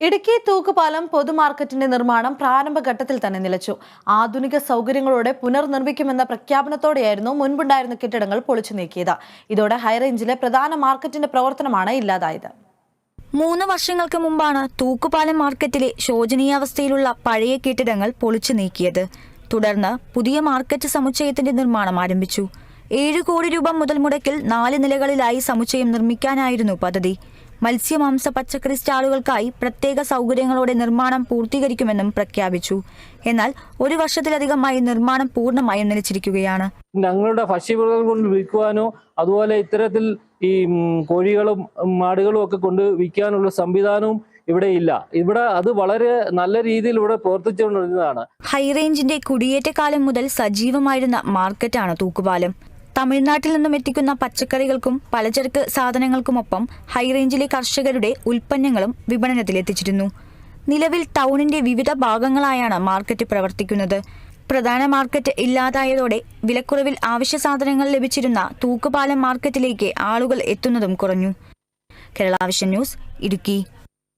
ഇടുക്കി തൂക്കുപാലം പൊതുമാർക്കറ്റിന്റെ നിർമ്മാണം പ്രാരംഭഘട്ടത്തിൽ തന്നെ നിലച്ചു. ആധുനിക സൗകര്യങ്ങളോടെ പുനർനിർമ്മിക്കുമെന്ന പ്രഖ്യാപനത്തോടെയായിരുന്നു മുൻപുണ്ടായിരുന്ന കെട്ടിടങ്ങൾ പൊളിച്ചു നീക്കിയത്. ഇതോടെ ഹൈറേഞ്ചിലെ പ്രധാന മാർക്കറ്റിന്റെ പ്രവർത്തനമാണ് ഇല്ലാതായത്. മൂന്ന് വർഷങ്ങൾക്ക് മുമ്പാണ് തൂക്കുപാലം മാർക്കറ്റിലെ ശോചനീയാവസ്ഥയിലുള്ള പഴയ കെട്ടിടങ്ങൾ പൊളിച്ചു നീക്കിയത്. തുടർന്ന് പുതിയ മാർക്കറ്റ് സമുച്ചയത്തിന്റെ നിർമ്മാണം ആരംഭിച്ചു. ഏഴ് കോടി രൂപ മുതൽ മുടക്കിൽ നാല് നിലകളിലായി സമുച്ചയം നിർമ്മിക്കാനായിരുന്നു പദ്ധതി. മത്സ്യമാംസ പച്ചക്കറി സ്റ്റാളുകൾക്കായി പ്രത്യേക സൗകര്യങ്ങളോടെ നിർമ്മാണം പൂർത്തീകരിക്കുമെന്നും പ്രഖ്യാപിച്ചു. എന്നാൽ ഒരു വർഷത്തിലധികമായി നിർമ്മാണം പൂർണമായും നിലച്ചിരിക്കുകയാണ്. ഞങ്ങളുടെ ഭക്ഷ്യവിളകൾ കൊണ്ട് വിൽക്കുവാനോ അതുപോലെ ഇത്തരത്തിൽ ഈ കോഴികളും മാടുകളും ഒക്കെ കൊണ്ട് വിൽക്കാനുള്ള സംവിധാനവും ഇവിടെ ഇല്ല. ഇവിടെ അത് വളരെ നല്ല രീതിയിൽ ഇവിടെ പ്രവർത്തിച്ചുകൊണ്ടിരുന്നതാണ്. ഹൈറേഞ്ചിന്റെ കുടിയേറ്റക്കാലം മുതൽ സജീവമായിരുന്ന മാർക്കറ്റാണ് തൂക്കുപാലം. തമിഴ്നാട്ടിൽ നിന്നും എത്തിക്കുന്ന പച്ചക്കറികൾക്കും പലചരക്ക് സാധനങ്ങൾക്കുമൊപ്പം ഹൈറേഞ്ചിലെ കർഷകരുടെ ഉൽപ്പന്നങ്ങളും വിപണനത്തിലെത്തിച്ചിരുന്നു നിലവിൽ ടൗണിന്റെ വിവിധ ഭാഗങ്ങളായാണ് മാർക്കറ്റ് പ്രവർത്തിക്കുന്നത്. പ്രധാന മാർക്കറ്റ് ഇല്ലാതായതോടെ വിലക്കുറവിൽ ആവശ്യ സാധനങ്ങൾ ലഭിച്ചിരുന്ന തൂക്കുപാലം മാർക്കറ്റിലേക്ക് ആളുകൾ എത്തുന്നതും കുറഞ്ഞു. Kerala vision news Idukki.